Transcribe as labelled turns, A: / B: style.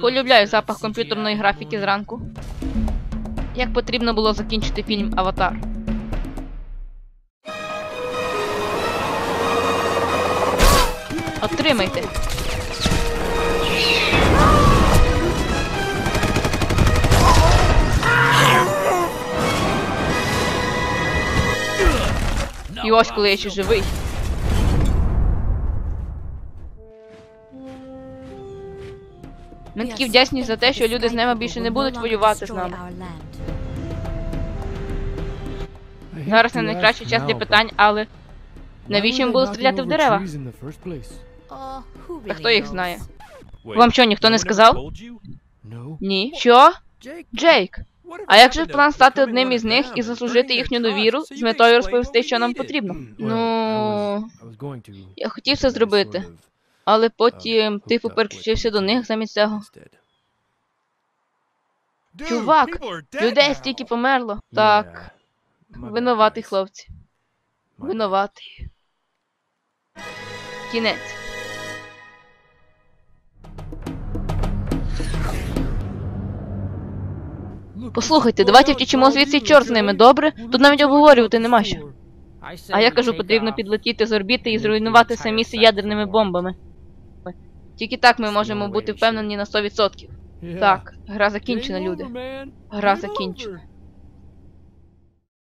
A: Полюбляю запах комп'ютерної графіки зранку. Як потрібно було закінчити фільм Аватар. Отримайте. І ось коли я ще живий. Ми такі вдячні за те, що люди з неба більше не будуть воювати з нами. Зараз не найкращий час для питань, але навіщо їм було стріляти в дерева?
B: А хто їх знає?
A: Вам що, ніхто не сказав? Ні. Що? Джейк. А як же план стати одним із них і заслужити їхню довіру з метою розповісти, що нам потрібно? Ну, я хотів це зробити, але потім, типу, переключився до них замість цього. Чувак, людей стільки померло. Так, винуватий, хлопці. Винуватий. Кінець. Послухайте, давайте втічемо звідси і чорт з ними, добре? Тут навіть обговорювати нема що. А я кажу, потрібно підлетіти з орбіти і зруйнувати самі си ядерними бомбами. Тільки так ми можемо бути впевнені на 100%. Так, гра закінчена, люди. Гра закінчена.